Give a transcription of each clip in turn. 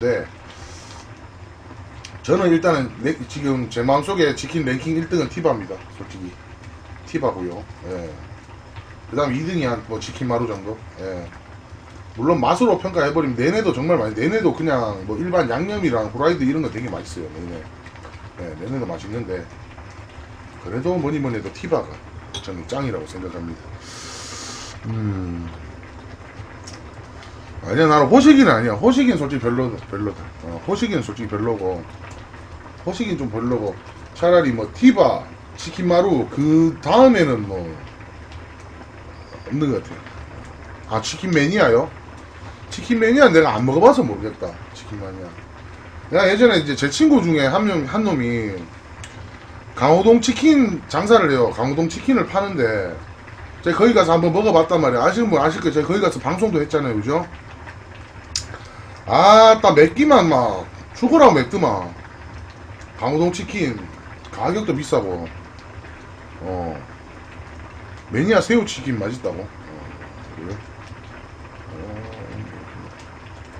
네. 저는 일단은 내- 지금 제 마음속에 치킨 랭킹 1등은 티바입니다. 솔직히. 티바고요. 예. 그 다음 2등이 한뭐 치킨 마루 정도. 예. 물론 맛으로 평가해버리면 내내도 정말 많이 내내도 그냥 뭐 일반 양념이랑 후라이드 이런 거 되게 맛있어요. 내내. 예, 내내도 맛있는데 그래도 뭐니 뭐니 해도 티바가 저는 짱이라고 생각합니다. 음. 아니야 나는 호식이는 아니야. 호식이는 솔직히 별로다 별로다. 어, 호식이는 솔직히 별로고 호식이는 좀 별로고. 차라리 뭐 티바 치킨마루 그 다음에는 뭐 없는 것 같아요. 아 치킨 매니아요? 치킨 매니아 내가 안 먹어봐서 모르겠다. 치킨 매니아. 내가 예전에 이제 제 친구 중에 한 명 한 놈이 강호동 치킨 장사를 해요. 강호동 치킨을 파는데 제가 거기 가서 한번 먹어봤단 말이야 아시는 분 아실 거예요. 제가 거기 가서 방송도 했잖아요. 그죠 아따 맵기만 막 죽으라고 맵더만. 강호동 치킨 가격도 비싸고. 어. 매니아 새우 치킨 맛있다고. 어, 그래?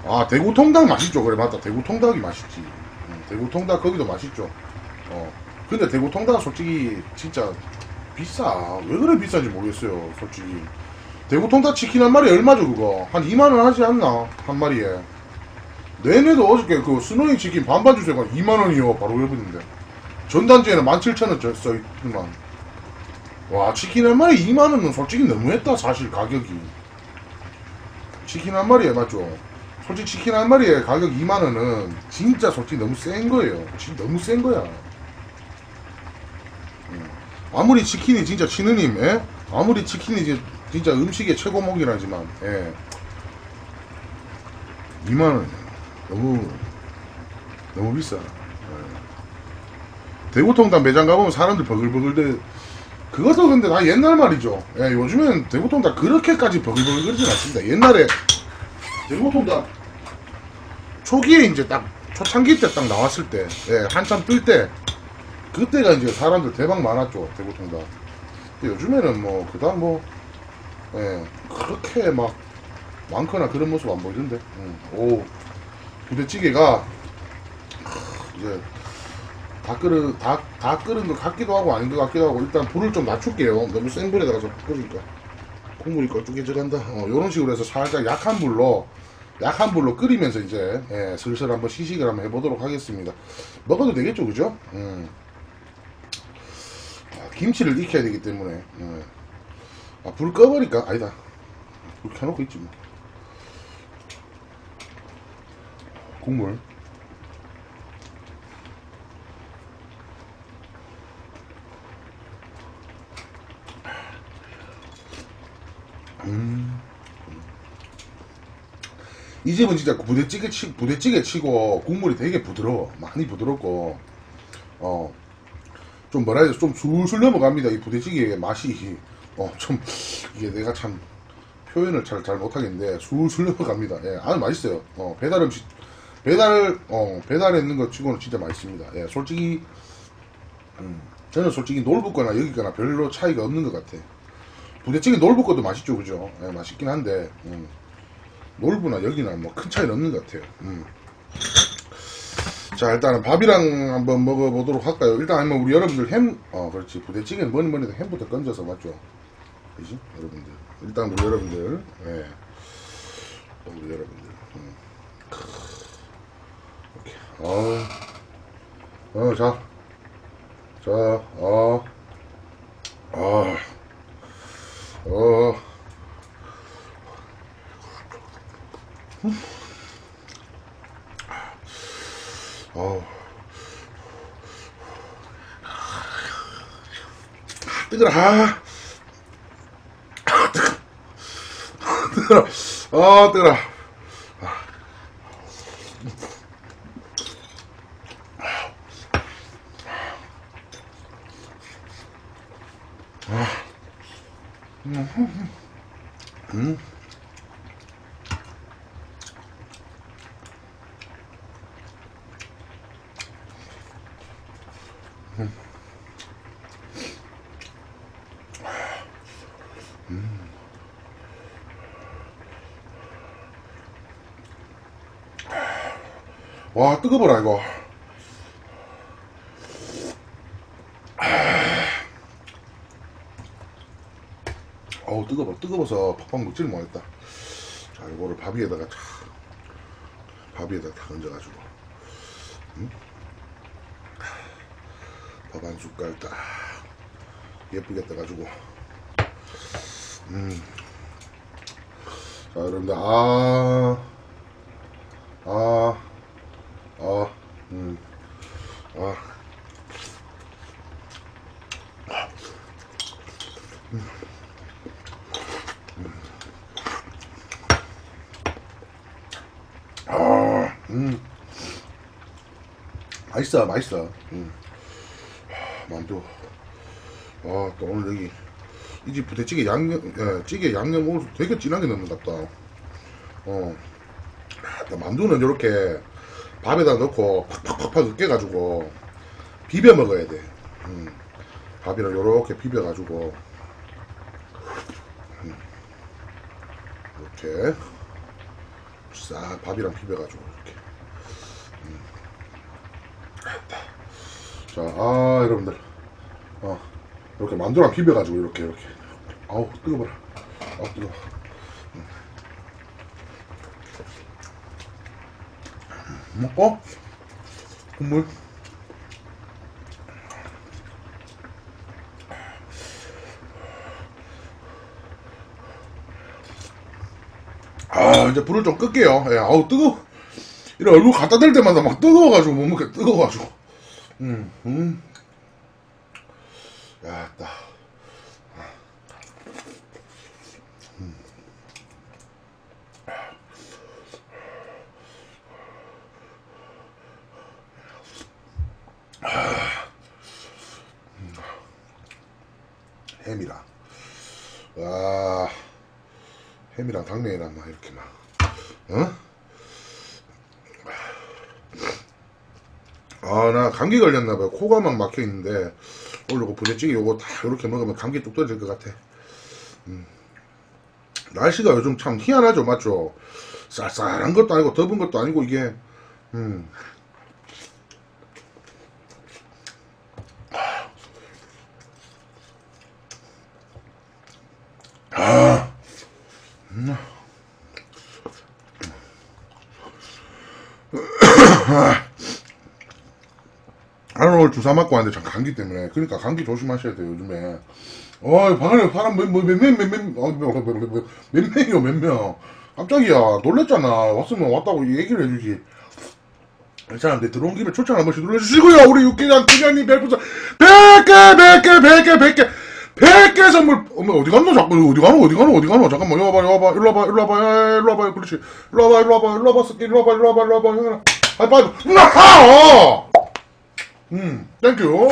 어, 아 대구 통닭 맛있죠. 그래 맞다. 대구 통닭이 맛있지. 응, 대구 통닭 거기도 맛있죠. 어. 근데 대구 통닭 솔직히 진짜 비싸. 왜 그래 비싼지 모르겠어요 솔직히. 대구 통닭 치킨 한 마리 얼마죠 그거? 한 2만원 하지 않나? 한 마리에 내내도 어저께 그 스노이 치킨 반반 주세요가 2만원이요. 바로 외부인데. 전단지에는 17,000원 써있더만. 와 치킨 한 마리 2만원은 솔직히 너무했다 사실 가격이. 치킨 한 마리에 맞죠? 솔직히 치킨 한 마리에 가격 2만원은 진짜 솔직히 너무 센 거예요. 진짜 너무 센 거야. 음. 아무리 치킨이 진짜 치느님 예? 아무리 치킨이 진- 진짜 음식의 최고목이라지만 예. 2만원 너무 너무 비싸. 예. 대구통닭 매장 가보면 사람들 버글버글대. 그것도 근데 다 옛날 말이죠. 예, 요즘엔 대구통닭 그렇게까지 버글버글거리진 않습니다. 옛날에 대구통닭 초기에 이제 딱 초창기 때 딱 나왔을 때, 예, 한참 뜰 때, 그때가 이제 사람들 대박 많았죠. 대구통닭. 근데 요즘에는 뭐 그다음 뭐, 예, 그렇게 막 많거나 그런 모습 안 보이던데. 음. 오. 부대찌개가 이제 다 끓은 다, 다 끓은 것 같기도 하고 아닌 것 같기도 하고 일단 불을 좀 낮출게요 너무 센 불에다가 좀 끓으니까 국물이 걸쭉해져간다 어, 요런 식으로 해서 살짝 약한 불로 약한 불로 끓이면서 이제 예, 슬슬 한번 시식을 한번 해보도록 하겠습니다 먹어도 되겠죠 그죠? 음. 아, 김치를 익혀야 되기 때문에 예. 아, 불 꺼버릴까? 아니다 불 켜놓고 있지 뭐 국물. 음. 이 집은 진짜 부대찌개 치, 부대찌개 치고 국물이 되게 부드러워. 많이 부드럽고 어 좀 뭐라 해야 돼, 좀 술술 넘어갑니다 이 부대찌개의 맛이. 어 좀 이게 내가 참 표현을 잘 잘 못하겠는데 술술 넘어갑니다. 예 아주 맛있어요. 어 배달 음식 배달 어 배달에 있는 것 치고는 진짜 맛있습니다. 예, 솔직히 음, 저는 솔직히 놀부거나 여기거나 별로 차이가 없는 것 같아. 부대찌개 놀부 것도 맛있죠, 그죠? 예, 맛있긴 한데 음, 놀부나 여기나 뭐 큰 차이는 없는 것 같아요. 음. 자 일단은 밥이랑 한번 먹어보도록 할까요? 일단 아니면 우리 여러분들 햄, 어 그렇지 부대찌개는 뭐니 뭐니 햄부터 건져서 맞죠? 그지 여러분들 일단 우리 여러분들 예, 우리 여러분들. 음. 어, 어, 자, 자, 어, 어, 어, 어, 뜨거라, 아, 뜨거라, 아, 뜨거라. 음. 와 뜨거워라 이거 뜨거워 뜨거워서 팍팍 먹지를 못했다. 자 이거를 밥 위에다가 탁, 밥 위에다가 탁 얹어가지고. 밥한 숟갈 딱 예쁘게 떠가지고. 음. 자 여러분들 아 아, 아, 맛있어, 맛있어. 음. 하, 만두. 아, 또 오늘 여기 이 집 부대찌개 양념, 예, 찌개 양념 오늘 되게 진하게 넣는 것 같다. 어. 또 만두는 이렇게 밥에다 넣고 팍팍팍팍 으깨가지고 비벼 먹어야 돼. 음. 밥이랑 요렇게 비벼가지고 음. 이렇게 싹 밥이랑 비벼가지고 이렇게. 자, 아 여러분들, 어 이렇게 만두랑 비벼가지고 이렇게 이렇게. 아우 뜨거워라. 아우 뜨거워. 먹고? 국물? 아 이제 불을 좀 끌게요. 예, 아우 뜨거 이런 얼굴 갖다 댈 때마다 막 뜨거워가지고 못 먹게 뜨거워가지고 음, 음. 야, 따. 햄이랑 와 햄이랑 당면이랑 막 이렇게 막 어? 아 나 감기 걸렸나봐요. 코가 막 막혀있는데. 오늘 요거 부대찌개 요거 다 이렇게 먹으면 감기 뚝 떨어질 것 같아. 음. 날씨가 요즘 참 희한하죠 맞죠? 쌀쌀한 것도 아니고 더운 것도 아니고 이게. 음. 주사 맞고 왔는데 참 감기 때문에 그러니까 감기 조심하셔야 돼요 요즘에 어 방안에 사람 몇몇몇몇몇 명이요 몇명 깜짝이야 놀랬잖아 왔으면 왔다고 얘기를 해주지 이 사람들 들어온 김에 추천 한 번씩 눌러주시고요 우리 육기장 기자님 별풍선 100개 100개 100개 100개 100개 선물 어머 어디 갔노 자꾸 어디 가노 어디 가노 어디 가노 잠깐만 이리 와봐 이리 와봐 이리 와봐 이리 와봐 야, 이리 와봐 그렇지 이리 와봐 이리 와봐 이리 와봐 이리 와봐 이리 와봐 이리 와봐 하이파이브 나하 음, 땡큐.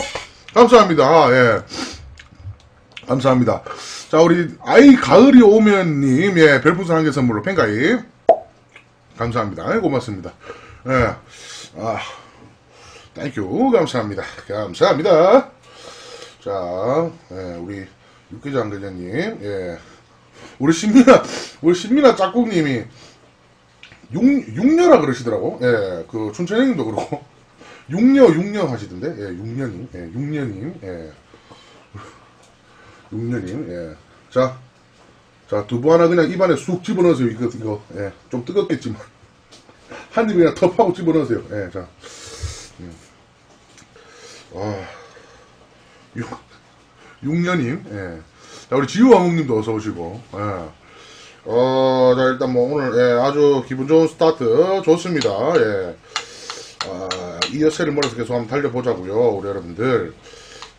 감사합니다. 예. 감사합니다. 자, 우리 아이 가을이 오면 님, 예, 별풍선 한 개 선물로 팬가입. 감사합니다. 예, 고맙습니다. 예. 아, 땡큐. 감사합니다. 감사합니다. 자, 예, 우리 육개장 대장님, 예. 우리 신민아, 우리 신민아 짝꿍님이 육, 육녀라 그러시더라고. 예, 그 춘천형님도 그렇고. 육녀 육녀 하시던데? 예 육녀님 예 육녀님 예. 육녀님 예자 자 두부 하나 그냥 입안에 쑥 집어넣으세요. 이거 이거 예 좀 뜨겁겠지만. 한 입에 그냥 텁하고 집어넣으세요. 예 자. 음. 아 육, 육녀님 예 자 우리 지우왕국님도 어서 오시고 예. 어, 자, 일단 뭐, 오늘, 예, 아주 기분 좋은 스타트. 좋습니다. 예. 아, 이 여세를 몰아서 계속 한번 달려보자고요 우리 여러분들.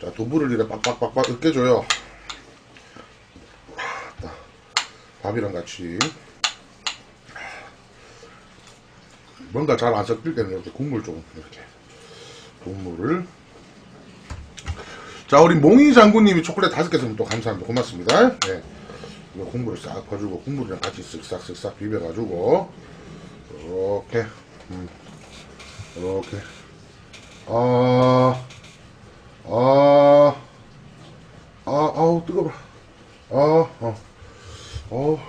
자 두부를 이렇게 빡빡빡빡 으깨줘요. 밥이랑 같이. 뭔가 잘 안 섞일 때는 이렇게 국물 좀 이렇게 국물을. 자 우리 몽이 장군님이 초콜릿 다섯 개 선물 또 감사합니다. 고맙습니다. 네. 국물을 싹 퍼주고 국물이랑 같이 쓱싹 쓱싹 비벼가지고. 이렇게. 음. 이렇게 아, 아, 아, 아우 뜨거워. 아, 어, 어.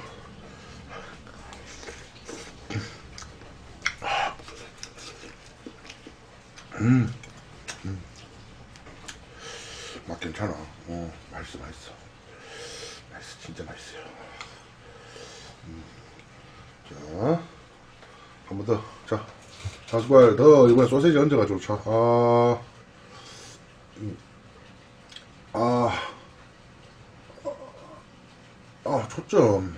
음, 음. 맛 괜찮아. 어, 맛있어, 맛있어. 맛있어, 진짜 맛있어요. 음. 자, 한 번 더. 자, 한 숟갈 더 이번에 소세지 얹어가지고 자, 아, 음. 아, 아, 초점.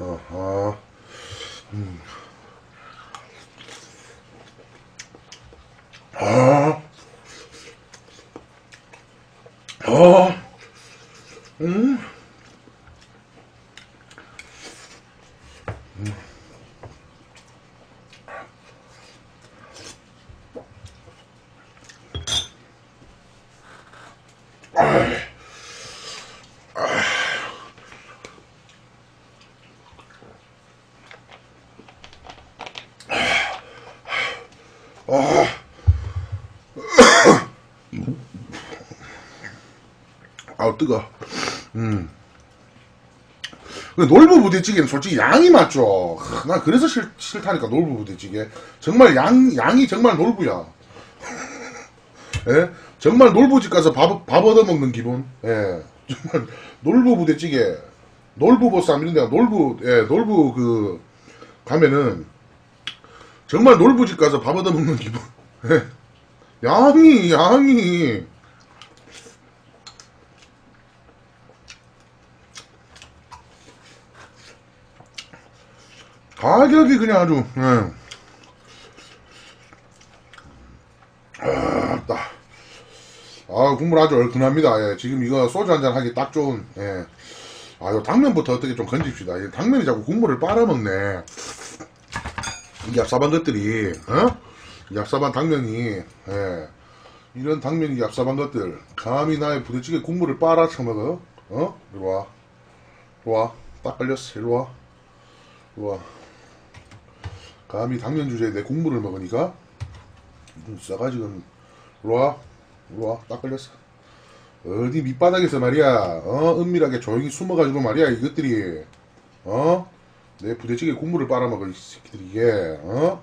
아, 아, 음. 아, 아, 아우 뜨거. 음. 근데 놀부 부대찌개는 솔직히 양이 맞죠. 하, 나 그래서 싫, 싫다니까 놀부 부대찌개. 정말 양 양이 정말 놀부야. 예? 정말 놀부집 가서 밥, 밥 얻어 먹는 기분. 예. 정말 놀부 부대찌개, 놀부 보쌈 이런 데가 놀부 예 놀부 그 가면은 정말 놀부집 가서 밥 얻어 먹는 기분. 예. 양이 양이 가격이 그냥 아주 예. 아따 아 국물 아주 얼큰합니다 예, 지금 이거 소주 한잔 하기 딱 좋은 예. 아요 당면부터 어떻게 좀 건집시다 이 당면이 자꾸 국물을 빨아먹네 이 얍삽한 것들이 어? 이 얍삽한 당면이 예. 이런 당면이 얍삽한 것들 감히 나의 부대찌개 국물을 빨아 처먹어? 어? 이리와. 이리와. 딱 걸렸어. 이리와. 이리와. 감히 당면 주제에 내 국물을 먹으니까? 좀 싸가지고 이리와. 이리와. 딱 걸렸어. 어디 밑바닥에서 말이야. 어? 은밀하게 조용히 숨어가지고 말이야 이것들이. 어 내 부대찌개 국물을 빨아먹을 이 새끼들이 이게 어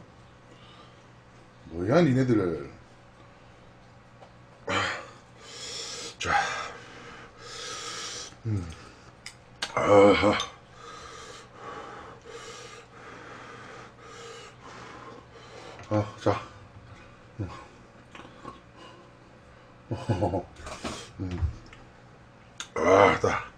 뭐야 니네들 자 음. 아하. 아, 자. 음. 음. 아, 다.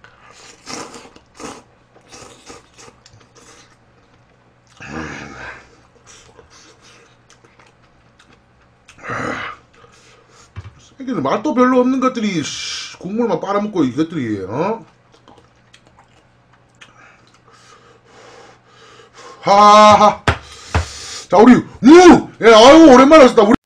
새끼들 맛도 별로 없는 것들이 씨, 국물만 빨아먹고 이것들이 어? 하하 자 우리 우! 예 아유 오랜만에 왔습니다 우리